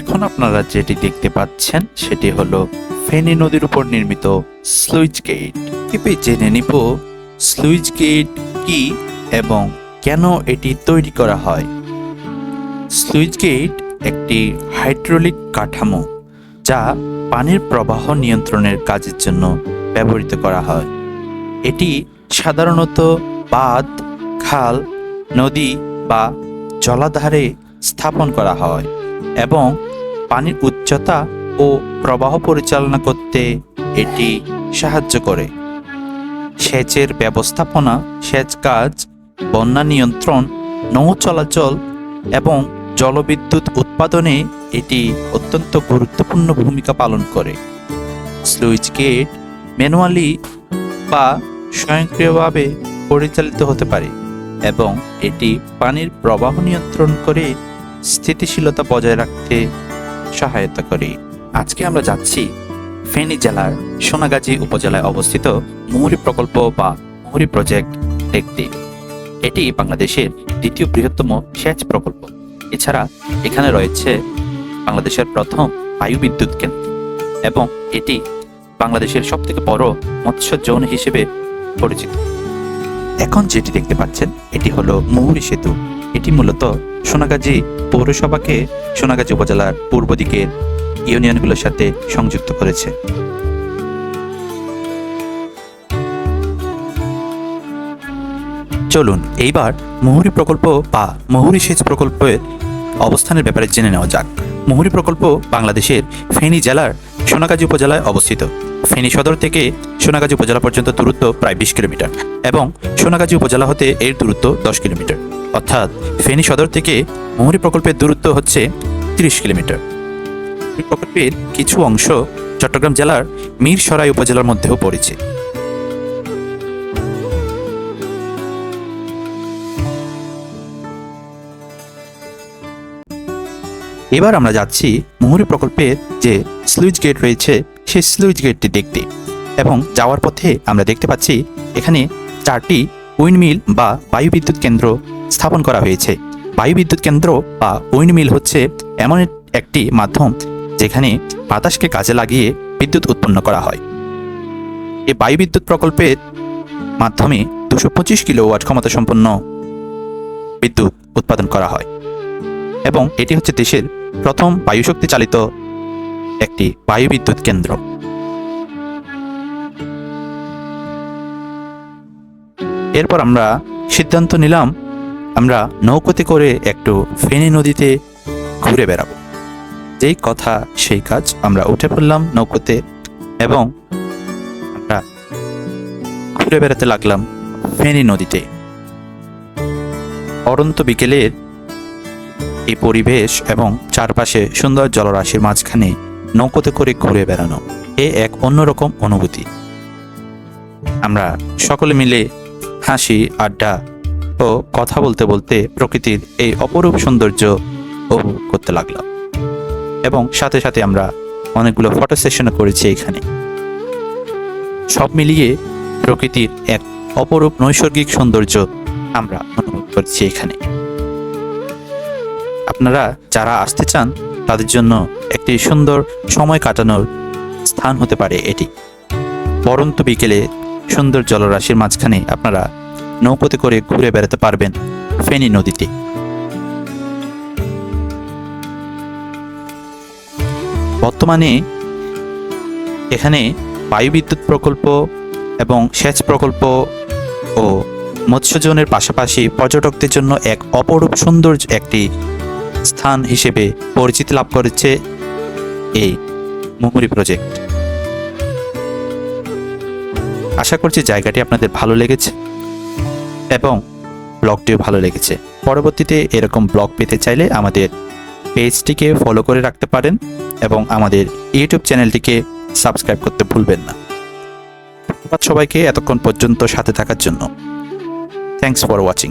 এখন আপনারা যেটি দেখতে পাচ্ছেন, সেটি হলো ফেনী নদীর উপর নির্মিত স্লুইজ গেট। এবার জেনে নিব স্লুইজ গেট কি এবং কেন এটি তৈরি করা হয়? স্লুইজ গেট একটি হাইড্রোলিক কাঠামো যা পানির প্রবাহ নিয়ন্ত্রণের কাজের জন্য ব্যবহৃত করা হয়। এটি সাধারণত বাঁধ, খাল, নদী বা জলাধারে স্থাপন করা হয় এবং পানির উচ্চতা ও প্রবাহ পরিচালনা করতে এটি সাহায্য করে। সেচের ব্যবস্থাপনা, সেচ কাজ, বন্যা নিয়ন্ত্রণ, নৌ চলাচল এবং জলবিদ্যুৎ উৎপাদনে এটি অত্যন্ত গুরুত্বপূর্ণ ভূমিকা পালন করে। স্লুইচ গেট ম্যানুয়ালি বা স্বয়ংক্রিয়ভাবে পরিচালিত হতে পারে এবং এটি পানির প্রবাহ নিয়ন্ত্রণ করে স্থিতিশীলতা বজায় রাখতে সহায়তা করে। আজকে আমরা যাচ্ছি ফেনী জেলার সোনাগাজী উপজেলায় অবস্থিত মুহুরী প্রকল্প বা মুহুরী প্রজেক্ট দেখতে এটি বাংলাদেশের দ্বিতীয় বৃহত্তম সেচ প্রকল্প। এছাড়া এখানে রয়েছে বাংলাদেশের প্রথম বায়ু বিদ্যুৎ কেন্দ্র এবং এটি বাংলাদেশের সবথেকে বড় মৎস্য জোন হিসেবে পরিচিত। এখন যেটি দেখতে পাচ্ছেন, এটি হলো মুহুরী সেতু। এটি মূলত সোনাগাজী পৌরসভাকে সোনাগাজী উপজেলার পূর্ব দিকের ইউনিয়নগুলোর সাথে সংযুক্ত করেছে। চলুন, এইবার মুহুরী প্রকল্প বা মুহুরী সেচ প্রকল্পের অবস্থানের ব্যাপারে জেনে নেওয়া যাক। মুহুরী প্রকল্প বাংলাদেশের ফেনী জেলার সোনাগাজী উপজেলায় অবস্থিত। ফেনী সদর থেকে সোনাগাজী উপজেলা পর্যন্ত দূরত্ব প্রায় বিশ কিলোমিটার এবং সোনাগাজী উপজেলা হতে এর দূরত্ব দশ কিলোমিটার। অর্থাৎ ফেনী সদর থেকে মুহুরী প্রকল্পের দূরত্ব হচ্ছে তিরিশ কিলোমিটার। এই প্রকল্পের কিছু অংশ চট্টগ্রাম জেলার মীরসরাই উপজেলার মধ্যেও পড়েছে। এবার আমরা যাচ্ছি মুহুরি প্রকল্পের যে স্লুইজ গেট রয়েছে, সেই স্লুইজ গেটটি দেখতে। এবং যাওয়ার পথে আমরা দেখতে পাচ্ছি এখানে চারটি উইন্ডমিল বা বায়ু বিদ্যুৎ কেন্দ্র স্থাপন করা হয়েছে। বায়ু বিদ্যুৎ কেন্দ্র বা উইন্ডমিল হচ্ছে এমন একটি মাধ্যম যেখানে বাতাসকে কাজে লাগিয়ে বিদ্যুৎ উৎপন্ন করা হয়। এই বায়ু বিদ্যুৎ প্রকল্পের মাধ্যমে দুশো পঁচিশ কিলোওয়াট ক্ষমতা সম্পন্ন বিদ্যুৎ উৎপাদন করা হয় এবং এটি হচ্ছে দেশের প্রথম বায়ুশক্তি চালিত একটি বায়ু বিদ্যুৎ কেন্দ্র। এরপর আমরা সিদ্ধান্ত নিলাম, আমরা নৌকোতে করে একটু ফেনী নদীতে ঘুরে বেড়াবো। যেই কথা, সেই কাজ আমরা উঠে পড়লাম নৌকোতে এবং আমরা ঘুরে বেড়াতে লাগলাম ফেনী নদীতে। অরন্ত বিকেলের এই পরিবেশ এবং চারপাশে সুন্দর জলরাশির মাঝখানে নৌকোতে করে ঘুরে বেড়ানো, এ এক অন্যরকম অনুভূতি। আমরা সকলে মিলে হাসি, আড্ডা ও কথা বলতে বলতে প্রকৃতির এই অপরূপ সৌন্দর্য উপভোগ করতে লাগলাম এবং সাথে সাথে আমরা অনেকগুলো ফটো সেশনও করেছি এখানে। সব মিলিয়ে প্রকৃতির এক অপরূপ নৈসর্গিক সৌন্দর্য আমরা অনুভব করছি এখানে। আপনারা যারা আসতে চান, তাদের জন্য একটি সুন্দর সময় কাটানোর স্থান হতে পারে এটি। পরন্ত বিকেলে সুন্দর জলরাশির মাঝখানে আপনারা নৌকোতে করে ঘুরে বেড়াতে পারবেন ফেনী নদীতে বর্তমানে এখানে বায়ু বিদ্যুৎ প্রকল্প এবং সেচ প্রকল্প ও মৎস্যজনের পাশাপাশি পর্যটকদের জন্য এক অপরূপ সুন্দর একটি স্থান হিসেবে পরিচিতি লাভ করেছে এই মুহুরী প্রজেক্ট। আশা করছি জায়গাটি আপনাদের ভালো লেগেছে এবং ব্লগটিও ভালো লেগেছে। পরবর্তীতে এরকম ব্লগ পেতে চাইলে আমাদের পেজটিকে ফলো করে রাখতে পারেন এবং আমাদের ইউটিউব চ্যানেলটিকে সাবস্ক্রাইব করতে ভুলবেন না। সবাইকে এতক্ষণ পর্যন্ত সাথে থাকার জন্য। Thanks for watching